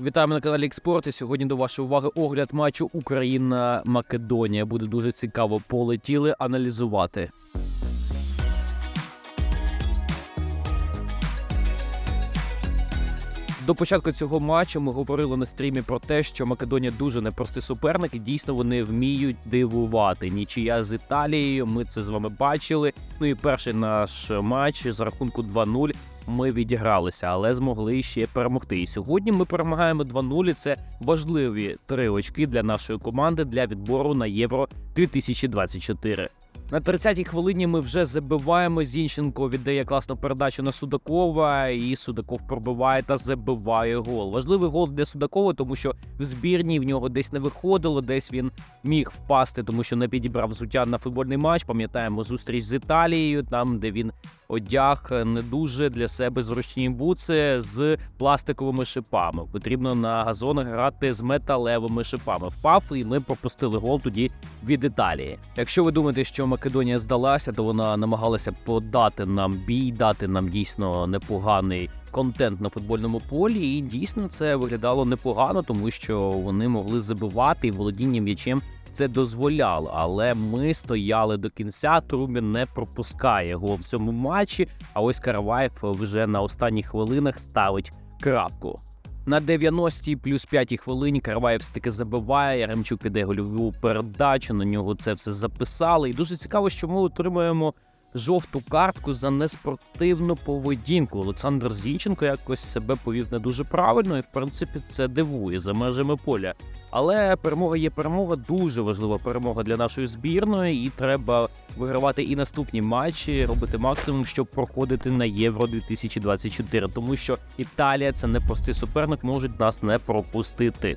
Вітаємо на каналі Експорт. Сьогодні до вашої уваги огляд матчу Україна-Македонія. Буде дуже цікаво. Полетіли аналізувати. До початку цього матчу ми говорили на стрімі про те, що Македонія дуже непростий суперник, і дійсно вони вміють дивувати. Нічия з Італією. Ми це з вами бачили. Ну і перший наш матч з рахунку 2-0 ми відігралися, але змогли ще перемогти. І сьогодні ми перемагаємо 2-0. і Це важливі три очки для нашої команди для відбору на Євро 2024. На 30-й хвилині ми вже забиваємо. Зінченко віддає класну передачу на Судакова, і Судаков пробиває та забиває гол. Важливий гол для Судакова, тому що в збірній в нього десь не виходило, десь він міг впасти, тому що не підібрав взуття на футбольний матч. Пам'ятаємо зустріч з Італією, там де він одяг не дуже для себе зручні бутси з пластиковими шипами. Потрібно на газонах грати з металевими шипами. Впав, і ми пропустили гол тоді від Італії. Якщо ви думаєте, що Македонія здалася, то вона намагалася подати нам бій, дати нам дійсно непоганий. Контент на футбольному полі, і дійсно це виглядало непогано, тому що вони могли забивати і володіння м'ячем це дозволяло. Але ми стояли до кінця. Трубін не пропускає гол в цьому матчі. А ось Караваєв вже на останніх хвилинах ставить крапку. На 90-й плюс 5 хвилині Караваєв таки забиває. Яремчук піде гольову передачу. На нього це все записали. І дуже цікаво, що ми отримуємо жовту картку за неспортивну поведінку. Олександр Зінченко якось себе повів не дуже правильно, і в принципі це дивує за межами поля. Але перемога є перемога, дуже важлива перемога для нашої збірної, і треба вигравати і наступні матчі, робити максимум, щоб проходити на Євро 2024, тому що Італія це непростий суперник, можуть нас не пропустити.